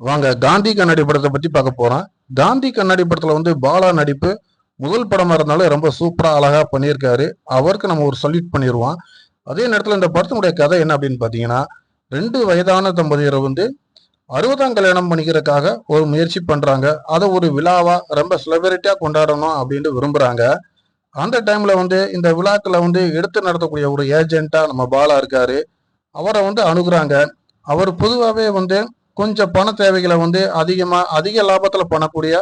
வாங்க காந்தி கண்ணாடி படத்தை பத்தி பார்க்க போறோம். காந்தி கண்ணாடி படத்துல வந்து பாலா நடிப்பு முதல் படமா இருந்தாலும் ரொம்ப சூப்பரா அழகா பண்ணியிருக்காரு. அவருக்கு நம்ம ஒரு சல்யூட் பண்ணிடுவோம் அதே நேரத்தில் இந்த படத்தினுடைய கதை என்ன அப்படின்னு பார்த்தீங்கன்னா ரெண்டு வயதான தம்பதியரை வந்து அறுபதாம் கல்யாணம் பண்ணிக்கிறதுக்காக ஒரு முயற்சி பண்ணுறாங்க அதை ஒரு விழாவாக ரொம்ப செலிபிரிட்டியாக கொண்டாடணும் அப்படின்ட்டு விரும்புகிறாங்க அந்த டைமில் வந்து இந்த விழாக்களை வந்து எடுத்து நடத்தக்கூடிய ஒரு ஏஜெண்ட்டாக நம்ம பாலா இருக்கார். அவரை வந்து அணுகுறாங்க. அவர் பொதுவாகவே வந்து கொஞ்சம் பண தேவைகளை வந்து அதிகமாக அதிக லாபத்தில் பண்ணக்கூடிய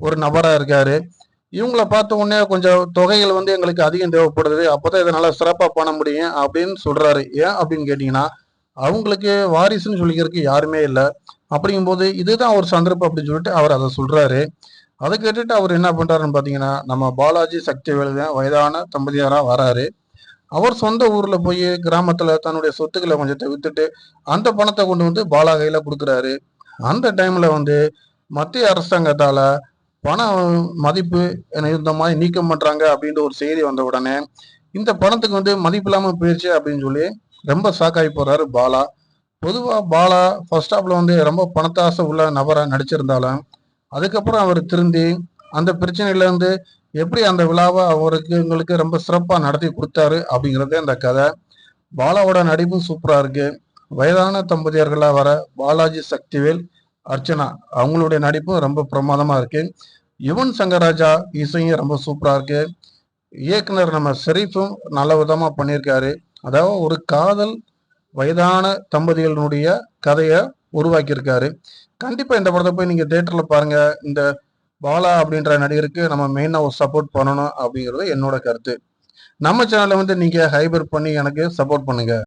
ஒரு நபராக இருக்காரு. இவங்கள பார்த்த உடனே கொஞ்சம் தொகைகள் வந்து எங்களுக்கு அதிகம் தேவைப்படுது. அப்பதான் இதை நல்லா சிறப்பாக பண்ண முடியும் அப்படின்னு சொல்கிறாரு ஏன் அப்படின்னு கேட்டிங்கன்னா அவங்களுக்கு வாரிசுன்னு சொல்லிக்கிறதுக்கு யாருமே இல்லை. அப்படிங்கும்போது இதுதான் ஒரு சந்தர்ப்பம் அப்படின்னு சொல்லிட்டு அவர் அதை சொல்கிறாரு அதை கேட்டுட்டு அவர் என்ன பண்ணுறாருன்னு பார்த்தீங்கன்னா நம்ம பாலாஜி சக்தி தான் வயதான தம்பதியாராக வராரு. அவர் சொந்த ஊர்ல போய் கிராமத்துல தன்னுடைய சொத்துக்களை கொஞ்சத்தை வித்துட்டு அந்த பணத்தை கொண்டு வந்து பாலா கையில கொடுக்குறாரு. அந்த டைம்ல வந்து மத்திய அரசாங்கத்தால பண மதிப்பு இந்த மாதிரி நீக்கம் பண்றாங்க அப்படின்ற ஒரு செய்தி வந்த உடனே இந்த பணத்துக்கு வந்து மதிப்பு இல்லாம போயிடுச்சு அப்படின்னு சொல்லி ரொம்ப ஷாக்காகி போறாரு பாலா. பொதுவா பாலா ஃபர்ஸ்ட் ஹாப்ல வந்து ரொம்ப பணத்தாசை உள்ள நபரா நடிச்சிருந்தாலும் அதுக்கப்புறம் அவர் திருந்தி அந்த பிரச்சனையில இருந்து எப்படி அந்த விழாவை அவருக்கு எங்களுக்கு ரொம்ப சிறப்பாக நடத்தி கொடுத்தாரு அப்படிங்கிறதே அந்த கதை. பாலாவோட நடிப்பும் சூப்பராக இருக்கு. வயதான தம்பதியர்களாக வர பாலாஜி சக்திவேல் அர்ச்சனா அவங்களுடைய நடிப்பும் ரொம்ப பிரமாதமாக இருக்கு. யுவன் சங்கர் ராஜா இசையும் ரொம்ப சூப்பராக இருக்கு. இயக்குனர் நம்ம ஷெரீஃபும் நல்ல விதமாக பண்ணியிருக்காரு. அதாவது ஒரு காதல் வயதான தம்பதிகளினுடைய கதையை உருவாக்கியிருக்காரு. கண்டிப்பாக இந்த படத்தை போய் நீங்கள் தேட்டரில் பாருங்கள் இந்த பாலா அப்படின்ற நடிகருக்கு நம்ம மெயினாக ஒரு சப்போர்ட் பண்ணணும் அப்படிங்கிறது என்னோட கருத்து. நம்ம சேனலை வந்து நீங்கள் ஹைபர் பண்ணி எனக்கு சப்போர்ட் பண்ணுங்கள்